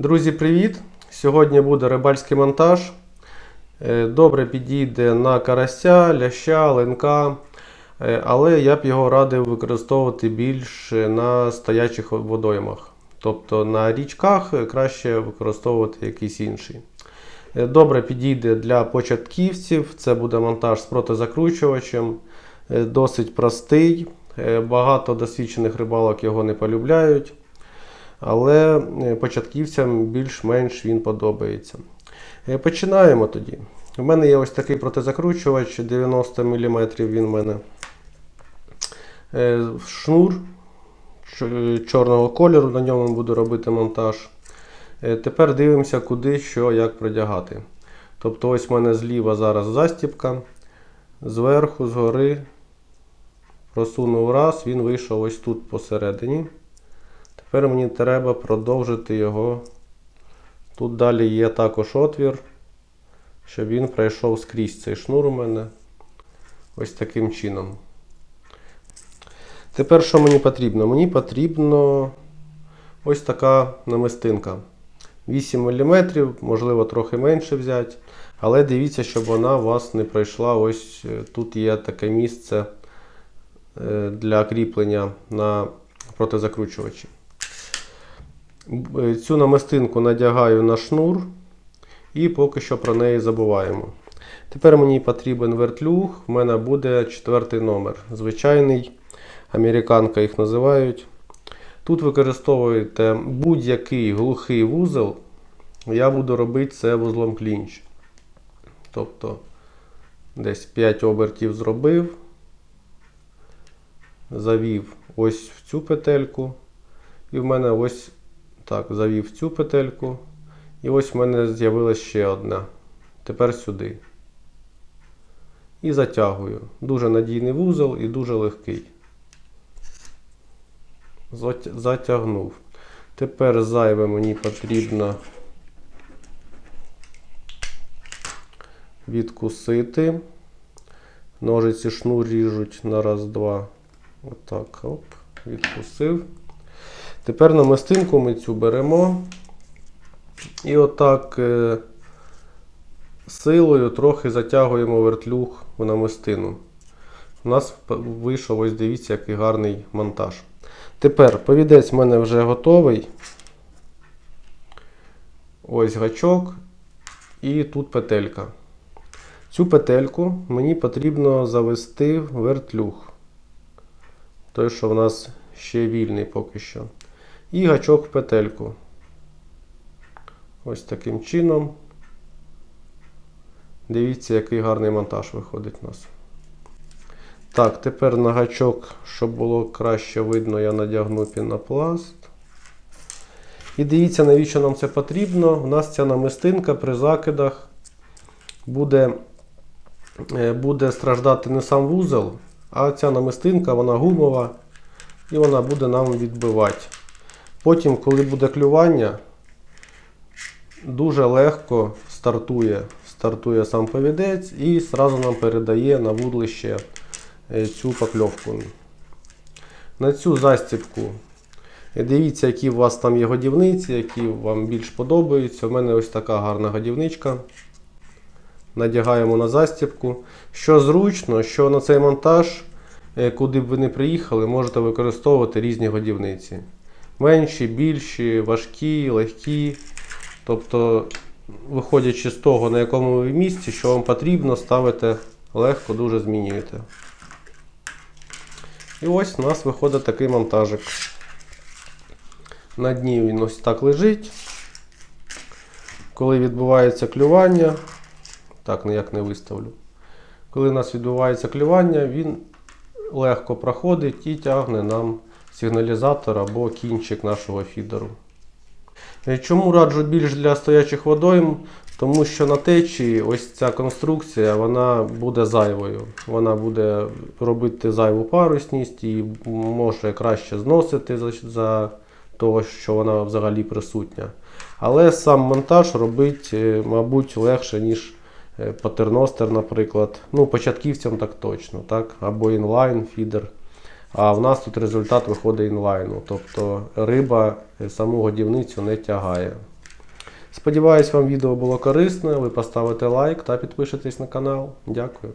Друзі, привіт! Сьогодні буде рибальський монтаж. Е, Добре підійде на карася, ляща, ленка, Е, але я б його радив використовувати більше на стоячих водоймах. Тобто на річках краще використовувати якийсь інший. Е, Добре підійде для початківців. Це буде монтаж з протизакручувачем. Досить простий. Багато досвідчених рибалок його не полюбляють. Але е, початківцям більш-менш він подобається. Е, Починаємо тоді. У мене є ось такий протизакручувач 90 мм він в мене. Е, Шнур чорного кольору, на ньому буду робити монтаж. Тепер дивимося, куди, що, як продягати. Тобто ось в мене зліва зараз застіпка, зверху, згори просунув раз, він вийшов ось тут посередині. Тепер мені треба продовжити його. Тут далі є також отвір, щоб він пройшов скрізь цей шнур у мене. Ось таким чином. Тепер що мені потрібно? Мені потрібно ось така намистинка. 8 мм, можливо, трохи менше взяти. Але дивіться, щоб вона у вас не пройшла. Ось е, тут є таке місце е, для кріплення на протизакручувачі. Е, Цю намистинку надягаю на шнур і поки що про неї забуваємо. Тепер мені потрібен вертлюг. В мене буде четвертий номер. Звичайний, американка їх називають. Тут використовуєте будь-який глухий вузол. Я буду робити це вузлом клінч. Тобто десь 5 обертів зробив, завів ось в цю петельку. І в мене ось так, завів цю петельку. І ось в мене з'явилася ще одна. Тепер сюди. І затягую. Дуже надійний вузол і дуже легкий. Затягнув. Тепер зайве мені потрібно відкусити. Ножиці шнур ріжуть на раз-два. Отак, оп, відкусив. Тепер намистинку ми цю беремо. І отак е, силою трохи затягуємо вертлюг в намистину. У нас вийшов, ось дивіться, який гарний монтаж. Тепер повідець в мене вже готовий. Ось гачок. І тут петелька. Цю петельку мені потрібно завести в вертлюг. Той, що в нас ще вільний поки що. І гачок в петельку. Ось таким чином. Дивіться, який гарний монтаж виходить у нас. Так, тепер на гачок, щоб було краще видно, я надягну пінопласт. І дивіться, навіщо нам це потрібно. У нас ця намистинка при закидах буде, е, буде страждати не сам вузол, а ця намистинка, вона гумова, і вона буде нам відбивати. Потім, коли буде клювання, дуже легко стартує, стартує сам повідець і зразу нам передає на вудлище е, цю покльовку. На цю застібку. е, Дивіться, які у вас там є годівниці, які вам більш подобаються. У мене ось така гарна годівничка. Надягаємо на застібку. Що зручно, що на цей монтаж, е, куди б ви не приїхали, можете використовувати різні годівниці. Менші, більші, важкі, легкі. Тобто, виходячи з того, на якому ви місці, що вам потрібно, ставите легко, дуже змінюєте. І ось у нас виходить такий монтажик. На дні він ось так лежить. Коли відбувається клювання, так ніяк не виставлю. Коли у нас відбувається клювання, він легко проходить і тягне нам сигналізатор або кінчик нашого фідеру. Е, Чому раджу більш для стоячих водойм? Тому що на течії ось ця конструкція вона буде зайвою. Вона буде робити зайву парусність і може краще зносити за, за того, що вона взагалі присутня. Але сам монтаж робить, е, мабуть, легше, ніж е, патерностер, наприклад. Ну, початківцям так точно, так? або інлайн фідер. А в нас тут результат виходить інлайну. Тобто риба саму годівницю не тягає. Сподіваюсь, вам відео було корисне. Ви поставите лайк та підпишетесь на канал. Дякую.